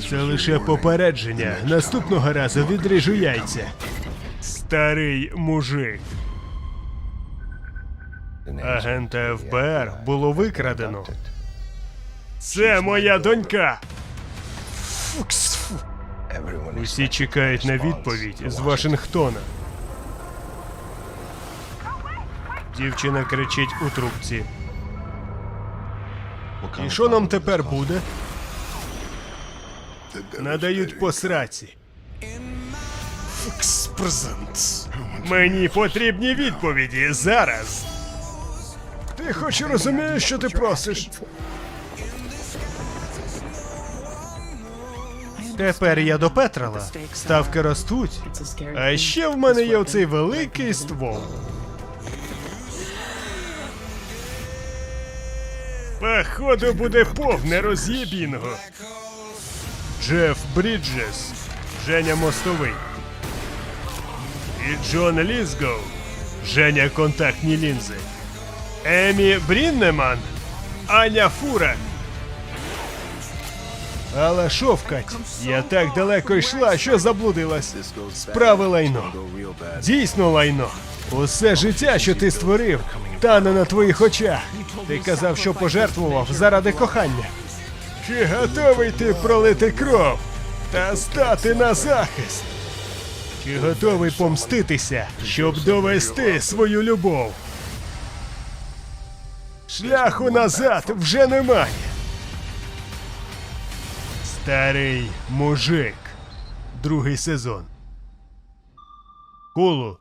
Це лише попередження. Наступного разу відріжу яйця. Старий мужик. Агента ФБР було викрадено. Це моя донька. Усі чекають на відповідь з Вашингтона. Дівчина кричить у трубці. І що нам тепер буде? Надають по сраці. Мені потрібні відповіді зараз. Ти хоч розумієш, що ти просиш? Тепер я до Петрала. Ставки ростуть. А ще в мене є оцей великий ствол. Походу буде повне роз'єбінго. Джеф Бріджес, Женя Мостовий. І Джон Лізгоу, Женя контактні лінзи. Емі Бріннеман, Аня Фура. Але шовкать, я так далеко йшла, що заблудилась. Справи лайно. Дійсно лайно. Усе життя, що ти створив, тане на твоїх очах. Ти казав, що пожертвував заради кохання. Чи готовий ти пролити кров та стати на захист? Чи готовий помститися, щоб довести свою любов? Шляху назад вже немає. Старий мужик. Другий сезон. Кулу,